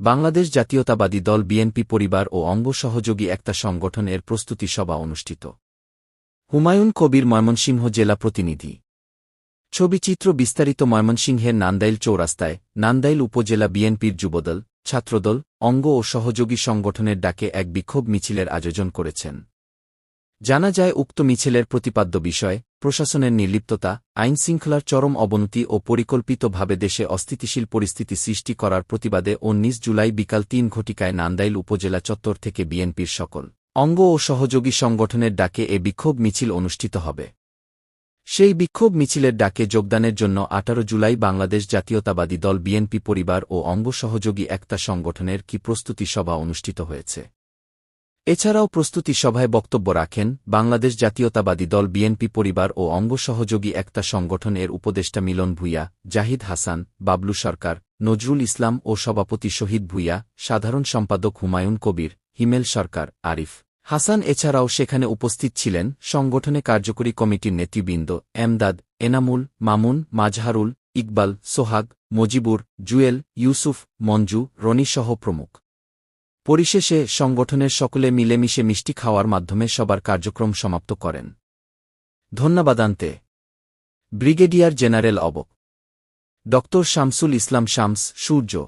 বাংলাদেশ জাতীয়তাবাদী দল বিএনপি পরিবার ও অঙ্গ সহযোগী একটা সংগঠন এর প্রস্তুতি সভা অনুষ্ঠিত। হুমায়ুন কবির ময়মনসিংহ জেলা প্রতিনিধি। ছবিচিত্র বিস্তারিত ময়মনসিংহের নান্দাইল চৌরাস্তায় নান্দাইল উপজেলা বিএনপির যুবদল, ছাত্রদল, অঙ্গ ও সহযোগী সংগঠনের ডাকে এক বিক্ষোভ মিছিলের আয়োজন করেছেন। জানা যায়, উক্ত মিছিলের প্রতিপাদ্য বিষয় প্রশাসনের নির্লিপ্ততা, আইনশৃঙ্খলার চরম অবনতি ও পরিকল্পিতভাবে দেশে অস্থিতিশীল পরিস্থিতি সৃষ্টি করার প্রতিবাদে উনিশ জুলাই বিকাল তিন ঘটিকায় নান্দাইল উপজেলা চত্বর থেকে বিএনপির সকল অঙ্গ ও সহযোগী সংগঠনের ডাকে এ বিক্ষোভ মিছিল অনুষ্ঠিত হবে। সেই বিক্ষোভ মিছিলের ডাকে যোগদানের জন্য আঠারো জুলাই বাংলাদেশ জাতীয়তাবাদী দল বিএনপি পরিবার ও অঙ্গ সহযোগী একটা সংগঠনের কি প্রস্তুতি সভা অনুষ্ঠিত হয়েছে? এছাড়াও প্রস্তুতি সভায় বক্তব্য রাখেন বাংলাদেশ জাতীয়তাবাদী দল বিএনপি পরিবার ও অঙ্গ সহযোগী একটা সংগঠন এর উপদেষ্টা মিলন ভূঁইয়া, জাহিদ হাসান, বাবলু সরকার, নজরুল ইসলাম ও সভাপতি শহীদ ভূঁইয়া, সাধারণ সম্পাদক হুমায়ুন কবির, হিমেল সরকার, আরিফ হাসান। এছাড়াও সেখানে উপস্থিত ছিলেন সংগঠনে কার্যকরী কমিটির নেতৃবৃন্দ এমদাদ, এনামুল, মামুন, মাজহারুল, ইকবাল, সোহাগ, মজিবুর, জুয়েল, ইউসুফ, মঞ্জু রনিসহ প্রমুখ। পরিশেষে সংগঠনের সকলে মিলেমিশে মিষ্টি খাওয়ার মাধ্যমে সবার কার্যক্রম সমাপ্ত করেন। ধন্যবাদান্তে ব্রিগেডিয়ার জেনারেল অব ড শামসুল ইসলাম শামস, সূর্য।